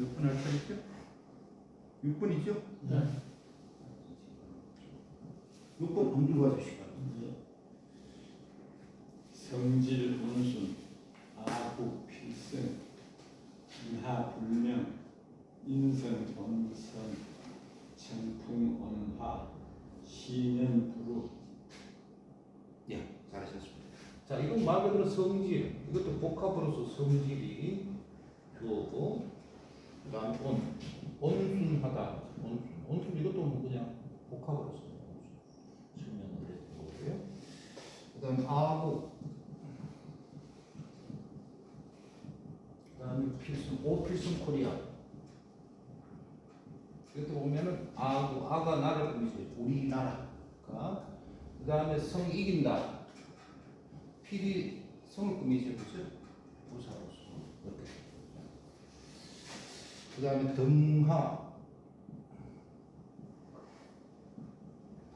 몇번할 차례죠? 6번이죠? 네. 6번 공주가 주시고 성질 운순 아국 필승 이하 불명 인성 본선 청풍 온화 시년 부루 예, 잘하셨습니다. 자, 이건 말 그대로 성질. 이것도 복합으로서 성질이 주어고, 그 다음 온. 온순하다. 온순. 온순 이것도 뭐 그냥 복합으로서 설명을 해드린 거고요. 그 다음 아구. 그 다음에 필승. 오 필승 코리아. 이것도 보면은 아구. 아가 나를 꾸미죠. 우리나라가. 그 다음에 성 이긴다. 필이 성을 꾸미죠, 그죠? 부사로서 이렇게. 그 다음에 등하,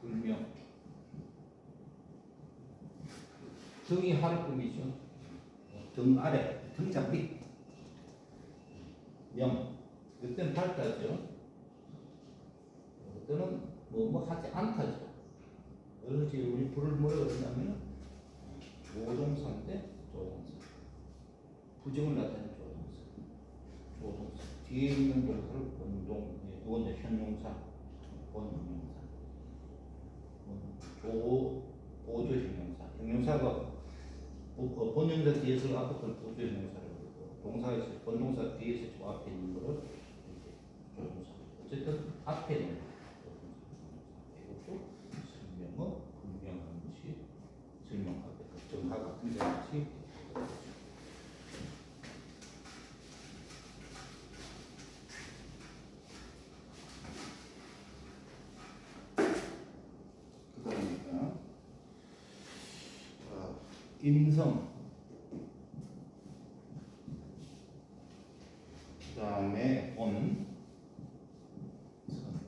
불명. 등이 하를 꾸미죠. 등 아래, 등장 밑. 명. 그때는 밝다죠. 그때는 뭐, 뭐 하지 않다죠. 그렇지, 우리 불을 뭐라 그러냐면 조동사인데 조동사 부정을 나타내는 뒤에 있는 본동 예, 이건 이제 현용사 본형용사. 조 보조 형용사. 형용사가 보- 어, 본형사 뒤에서 앞에 걸 보조 형용사라고 그러고 동사에서 본동사 뒤에서 저 앞에 있는 거를 이제 조동사 어쨌든 앞에 있는 조동사 이것도 설명어 분명한 것이 설명하고 정하가 등장하지 그 다음에 어, 인성. 그 다음에 온. 선.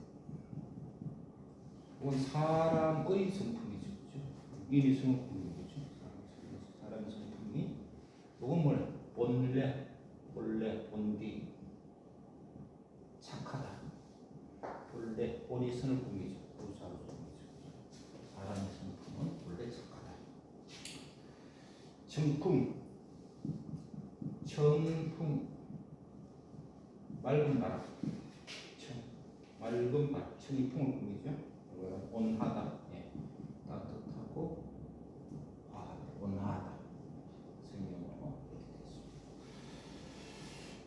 이건 사람의 성품이죠. 성품인 거죠. 사람의 성품이. 이건 뭐래? 본래 본래 본디. 착하다. 본래 본이 선을 꾸미죠. 부사로 꾸미죠. 사람의 성품은 본래 착하다 청풍 청풍 맑은 바람 청 맑은 바람 청이 풍을 꾸미죠. 온하다. 예. 따뜻하고 아, 온화하다. 성경으로 이렇게 됐습니다.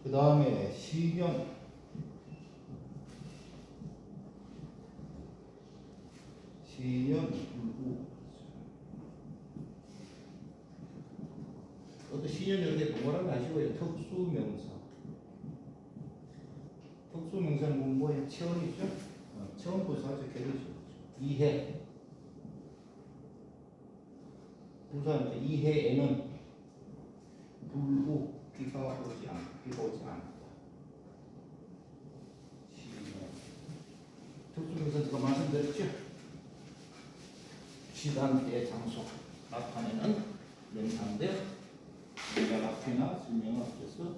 그 다음에 시견 시연 이해 분사입니다. 2해에는 물고 비가 오지 않, 비가 오지 않다. 특수조사 제가 말씀드렸죠? 시간대 장소 나타내는 명사인데 내가 앞이나 증명을 앞에서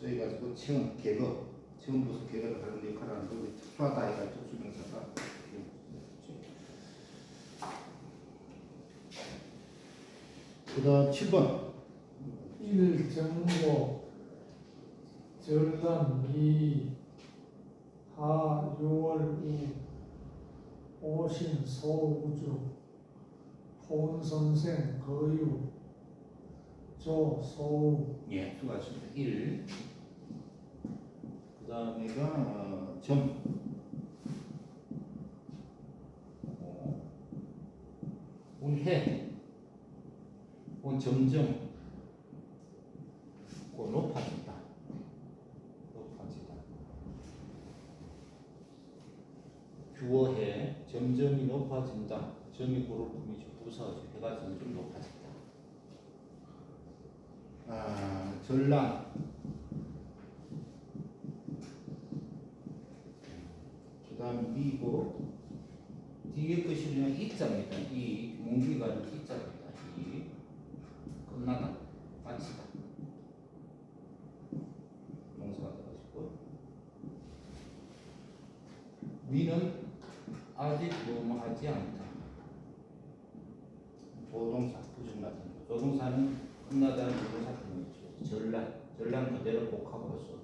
써가지고 채운 개그 체험 부서 개거를 하는 역할을 하는 거 우리 특수하다 해가 특수명사가 그 다음 7번 일정고 전람 이 하, 유월, 우, 오신, 소우주, 본선생, 거유, 조, 소우, 예, 수고하셨습니다. 1. 그 다음에가 어, 점. 어, 오늘 해. 오늘 점점. 그 높아진다. 높아지다. 주어해. 점점이 높아진다. 점이 고를 꾸미죠. 부사죠. 해가 점점 높아진다. 아, 전랑 위는 아직 노무하지 않다. 조동사 부정나 조동사는 끝나다는 조동사 부정이죠. 전란 전란 그대로 복합으로서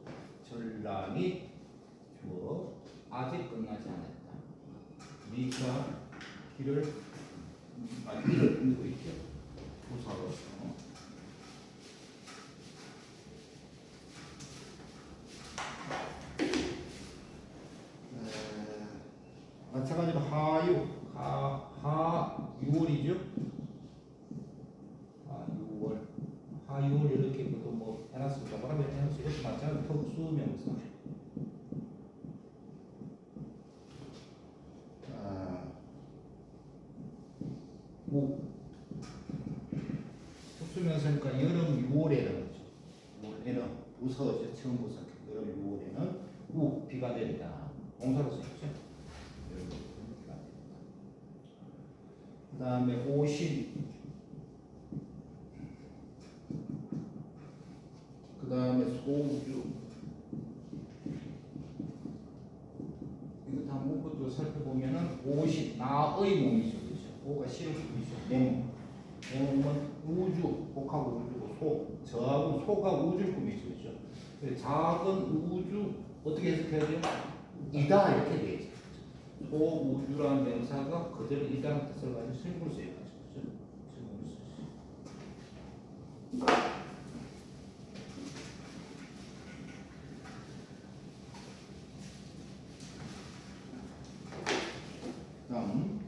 전란이 주어 아직 끝나지 않았다. 네가 길을 음, 아 길을 끊고 있다. 마찬가지로 하유 하, 하 6월이죠? 하 6월 하 6월 이렇게 그것도 뭐 해놨습니다. 뭐라고 해놨어요? 이것도 마찬가지로 특수명사 아, 우 특수명사니까 여름 6월에는 거죠. 6월에는 부서죠. 처음 부서 여름 6월에는 우 비가 내린다. 공사로 쓰였죠. 여름 6월에는 비가 내린다. 그 다음에 오신. 그 다음에 소우주. 이거 다 묶어도 살펴보면은 오신 나의 몸이죠. 그죠? 오가 실을 품이죠. 내몸. 내 몸은 우주 복하고 우주고 소. 저하고 소가 우주를 품이죠. 그죠? 작은 우주 어떻게 해석해야 돼요? 이다 이렇게 되죠 소우주라는 명사가 그대로 이다는 뜻을 가지고 실물을 쓰죠 다음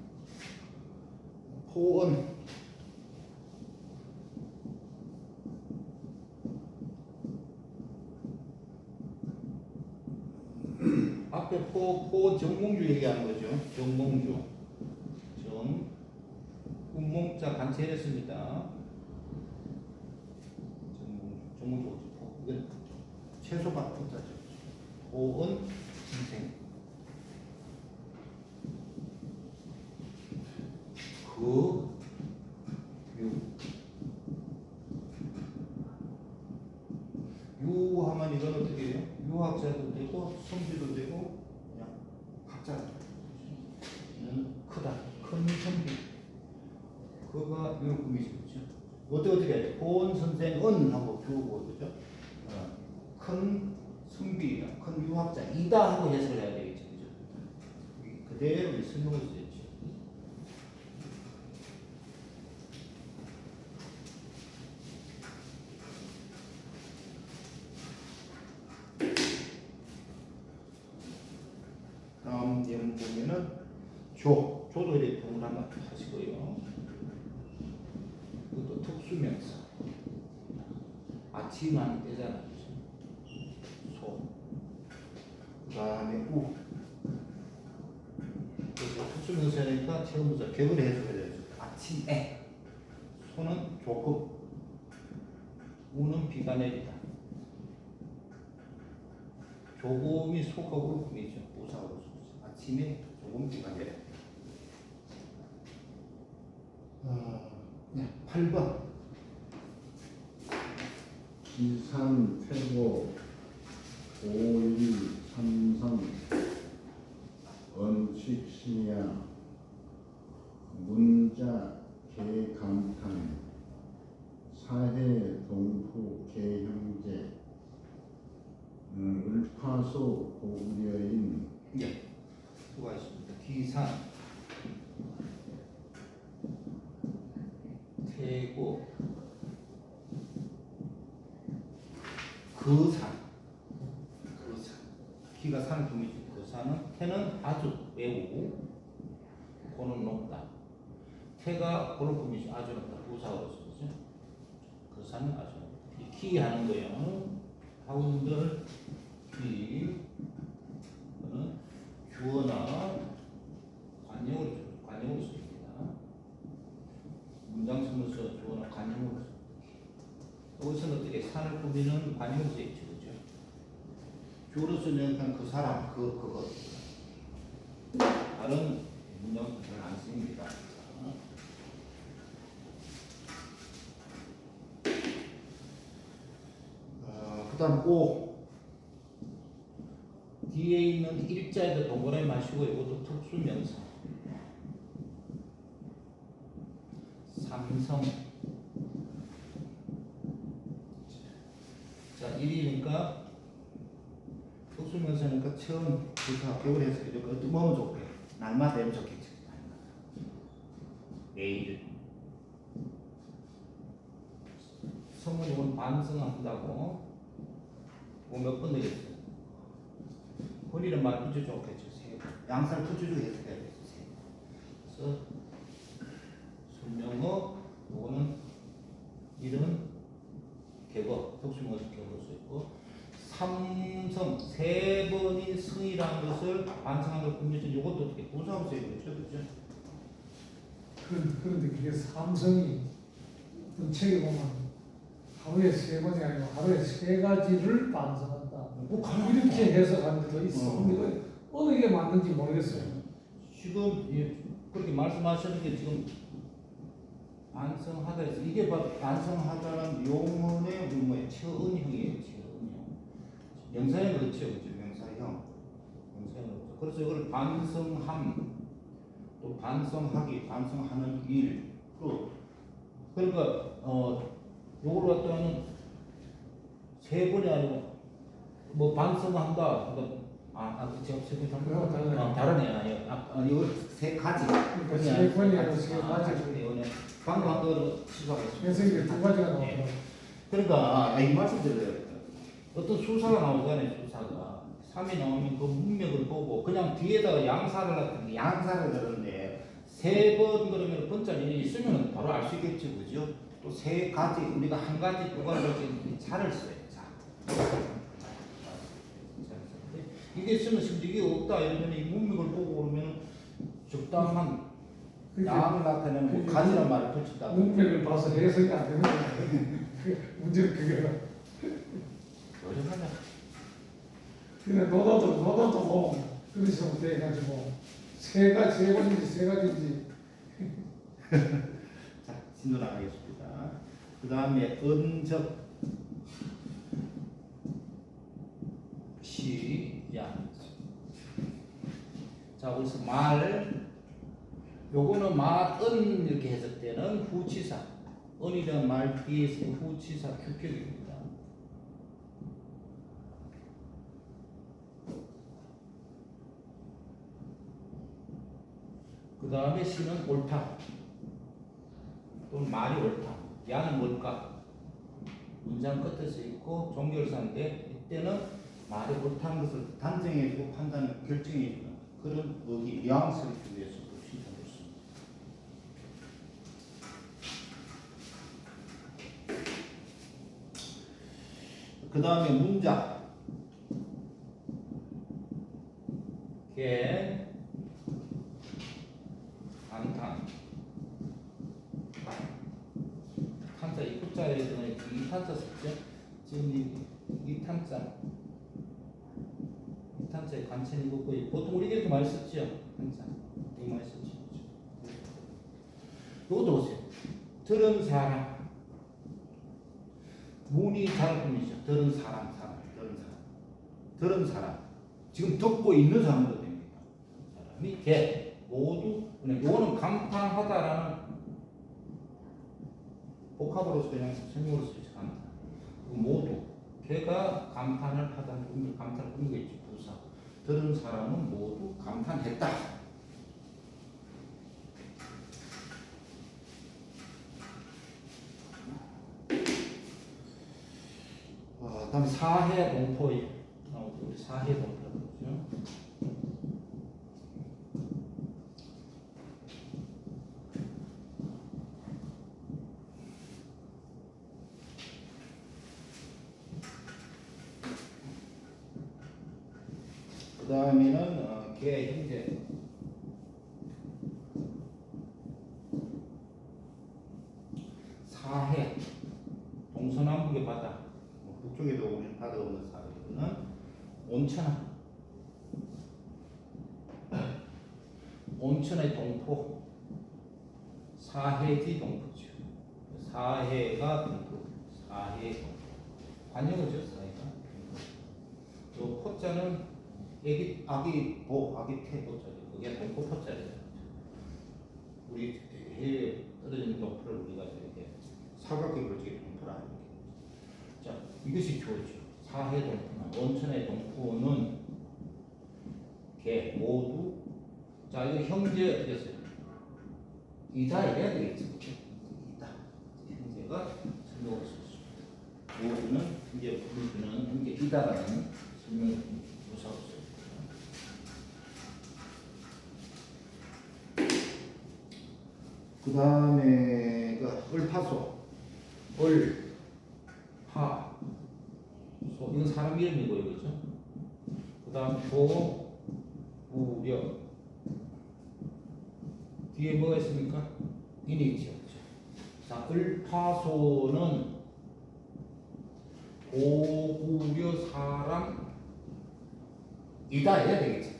포언 앞에 포, 포 정몽주 얘기하는 거죠. 정몽주. 정, 운몽자 간체했습니다. 정몽주, 정몽주 어디 포? 이건 채소밭 포자죠. 포은 인생. 그, 유. 유하면 이건 어떻게 해요? 유학자도 되고 성비도 되고 그냥 학자도 되고 는 성비 그가 이런 꿈이죠? 어떻게 어떻게 해야 선생은 하고 주고 그죠? 어, 큰 성비이다 큰 유학자이다 하고 해석을 해야 되겠죠 그죠? 그대로 이 설명을 쓰였죠 다음 예문 보면은 조 조도 이렇게 동그란 하시고요. 이것도 특수명사. 아침 하는 때잖아요. 소. 그 다음에 우 그래서 특수명사니까 처음부터 격을 해석해야 되죠. 아침에. 소는 조금. 우는 비가 내리다. 조금이 속하고 꿈이죠. 우사하고 아침에 조금 비가 내려. 어, 네, 8번. 기산 퇴고 오일 삼성 언식시야. 문자 개감탄. 사해 동포 개형제. 음, 을파소 고구려인 예. 수고하셨습니다. 기산, 태고, 거산, 거산. 기가 산을 품이죠. 거산은 태는 아주 매우 고는 높다. 태가 고는 품이죠. 아주 높다. 부사로 쓰죠. 거산은 아주 높다. 이 기하는 거예요. 학원들 기 이거는 주어나 관용으로 관용으로 씁니다. 문장 쓰면서 씁니다. 여기서는 어떻게 산을 꾸미는 써 있죠, 그죠? 주로 쓰는 그냥 그 사람 그 그거 다른 문장은 잘안 씁니다. 어, 그 다음 오 뒤에 있는 일자에도 동그라미 마시고 이것도 특수명사. 삼성 자 1위니까 특수명사니까 처음 부사 겨울에서 이렇게 어떤 뭐면 좋게? 날마다 되면 좋겠지. 날마다. 내일 성은 오늘 반성한다고? 뭐몇번 되겠어요 본인은 말 붙여 좋겠죠 세 번. 양살 되겠죠 세 번. 그래서 순명어 요거는 이런 객어 독수모습 객어로 쓰였고 삼성 세 번이 승이라는 것을 반성한 걸 분명히 이것도 어떻게 부사하고 쓰여있죠 그죠? 그- 그런데 그게 삼성이 어떤 책에 보면 하루에 세 번이 아니고 하루에 세 가지를 반성한다. 뭐 가능하다. 이렇게 해석하는 데도 있어. 어. 근데 그 어느 게 맞는지 모르겠어요. 지금 예, 그렇게 말씀하시는 게 지금 반성하다 해서 이게 바로 반성하다는 용어의 뭐예요? 처은형이에요. 처은형. 명사형 그렇죠. 그죠? 명사형. 명사형 그렇죠. 그래서 이걸 반성함, 또 반성하기, 반성하는 일, 또 그러니까 어 요걸 갖다는 세 번이 아니고 뭐 반성한다. 그러니까 아, 아, 제가 세번 그거 다르네. 아, 다르네. 아니, 아, 아, 이거 세 가지. 그러니까 세 번이 아니고 세 아, 가지. 거로 취소하겠습니다. 그래서 이게 두 가지가 나오더라고요. 그러니까 아, 이 말씀 드려요. 어떤 수사가 나오잖아요, 수사가. 3이 나오면 그 문맥을 보고 그냥 뒤에다가 양사를 같은 양사를 그러는데 세 번 그러면 번짜리 있으면 바로 알 수 있겠죠, 그죠? 또 세 가지 우리가 한 가지 두 가지 차를 써요, 자. 이게 있으면 심지어 이게 없다 이러면 이 문맥을 보고 그러면 적당한 양을 나타내는 뭐 간이란 말을 붙인다. 문맥을 봐서 해석이 안 되는. 그 문제는 그게라. 어려하냐? 근데 너도도 너도도 뭐 그러시면 돼가지고 세 가지 세 번인지 세 가지인지 자, 신도 나가겠습니다. 그 다음에 은적 시야. 자, 그래서 말 요거는 말은 이렇게 해석되는 후치사. 은이라는 말 뒤에서 후치사 규격입니다. 그 다음에 시는 옳다. 또는 말이 옳다. 야는 뭘까? 문장 끝에서 있고 종결사인데 이때는 말이 옳다는 것을 단정해주고 판단, 결정해주는 그런 의기, 뉘앙스를 신청했습니다. 그 다음에 문장. 개, 감탄. 탄자 이 끝자리에서는 이 탄자 썼죠? 지금 이, 이 탄자 이 탄자의 관체는 이거고 보통 우리 이렇게 많이 썼죠? 탄자 되게 많이 썼죠 이것도 보세요 들은 사람 문이 작품이죠 들은 사람 사람 들은 사람 들은 사람 지금 듣고 있는 사람도 됩니다 사람이 개 모두 요거는 감탄하다라는 복합으로서 그냥 설명으로 쓰지 않다. 모두 걔가 감탄을 하다는 의미, 감탄을 꾸미겠지 부사. 들은 사람은 모두 감탄했다. 어, 그 다음에 사해 동포 나오죠. 우리 사해 동포라고 그러죠. 그 다음에는 어, 개 형제. 사해 동서남북의 바다 뭐 북쪽에도 우리는 바다가 없는 사해는 온천하 온천의 동포 사해지 동포죠. 사해가 동포 사해 동포. 사해가? 또 포자는 애기 아기 보 아기 태 포자죠. 그게 동포 포자예요 우리 해 흐르는 동포를 우리가 이렇게 사각형으로 이렇게 동포라 이렇게. 자, 이것이 교죠. 사해 동포나 원천의 동포는 개 모두 자 이거 형제 어떻게 했어요? 이다 이래야 되겠지. 이다. 형제가 설명을 쓸수 있다. 모두는 이제 불주는 이제 이다라는 설명을 무사로 써요. 그 다음에가 을파소. 을, 파, 소, 이건 사람 이름이고 이거죠. 그 다음 조, 우려. 뒤에 뭐가 있습니까? 있죠. 자, 을파소는 고구려 사람 이다 해야 되겠죠.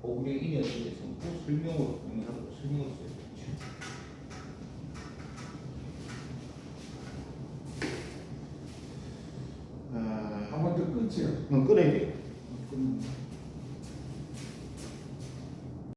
고구려 인이 어떻게 전부 설명으로, 더 끊지요.